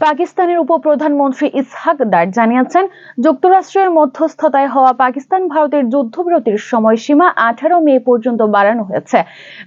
পাকিস্তানের উপপ্রধানমন্ত্রী ইসহাক দার জানিয়েছেন, যুক্তরাষ্ট্রের মধ্যস্থতায় হওয়া পাকিস্তান ভারতের যুদ্ধবিরতির সময়সীমা আঠারো মে পর্যন্ত বাড়ানো হয়েছে।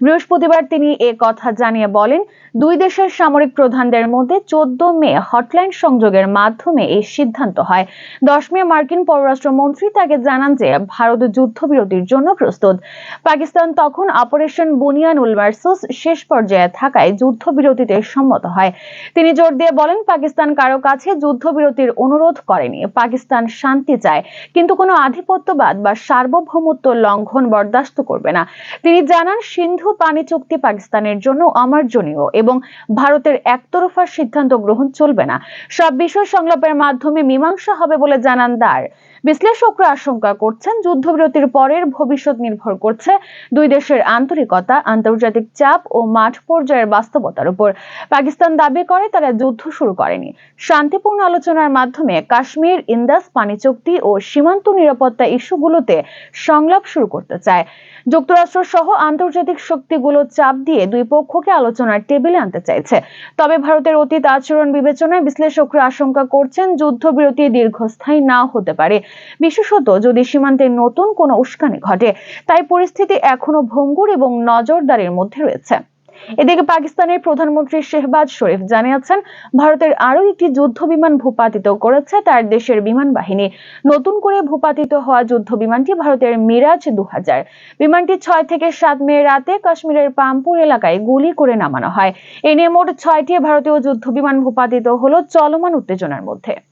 বৃহস্পতিবার তিনি এ কথা জানিয়ে বলেন, দুই দেশের সামরিক প্রধানদের মধ্যে চোদ্দ মে হটলাইন সংযোগের মাধ্যমে এই সিদ্ধান্ত হয়। দশ মে মার্কিন পররাষ্ট্রমন্ত্রী তাকে জানান যে, ভারত যুদ্ধবিরতির জন্য প্রস্তুত। পাকিস্তান তখন অপারেশন বুনিয়ান উলমার্সুস শেষ পর্যায়ে থাকায় যুদ্ধবিরতিতে সম্মত হয়। তিনি জোর দিয়ে বলেন পাকিস্তান কারও কাছে যুদ্ধবিরতির অনুরোধ করেনি। পাকিস্তান শান্তি চায়, কিন্তু কোনো আধিপত্যবাদ বা সার্বভৌমত্ব লঙ্ঘন বরদাস্ত করবে না। তিনি জানান, সিন্ধু পানি চুক্তি পাকিস্তানের জন্য অমার্জনীয় এবং ভারতের একতরফা সিদ্ধান্ত গ্রহণ চলবে না। সব বিষয় সংলাপের মাধ্যমে মীমাংসা হবে বলে জানান দার। বিশ্লেষকরা আশঙ্কা করছেন, যুদ্ধবিরতির পরের ভবিষ্যৎ নির্ভর করছে দুই দেশের আন্তরিকতা, আন্তর্জাতিক চাপ ও মাঠ পর্যায়ের বাস্তবতার উপর। পাকিস্তান দাবি করে, তারা যুদ্ধ শুরু করেনি। শান্তিপূর্ণ আলোচনার মাধ্যমে কাশ্মীর, ইন্দাস পানি চুক্তি ও সীমান্ত নিরাপত্তা ইস্যুগুলোতে সংলাপ শুরু করতে চায়। যুক্তরাষ্ট্র সহ আন্তর্জাতিক শক্তিগুলো চাপ দিয়ে দুই পক্ষকে আলোচনার টেবিলে আনতে চাইছে। তবে ভারতের অতীত আচরণ বিবেচনায় বিশ্লেষকরা আশঙ্কা করছেন যুদ্ধবিরতি দীর্ঘস্থায়ী না হতে পারে। বিশেষত যদি সীমান্তে নতুন কোনো উস্কানি ঘটে, তাই পরিস্থিতি এখনও ভঙ্গুর এবং নজরদারির মধ্যে রয়েছে। এদিকে পাকিস্তানের প্রধানমন্ত্রী শেহবাজ শরীফ জানিয়েছেন, ভারতের আরও একটি যুদ্ধ বিমান ভূপাতিত করেছে তার দেশের বিমান বাহিনী। নতুন করে ভূপাতিত হওয়া যুদ্ধ বিমানটি ভারতের মিরাজ দু হাজার বিমানটি ছয় থেকে সাত মে রাতে কাশ্মীরের পামপুর এলাকায় গুলি করে নামানো হয়। এ নিয়ে মোট ছয়টি ভারতীয় যুদ্ধ বিমান ভূপাতিত হলো চলমান উত্তেজনার মধ্যে।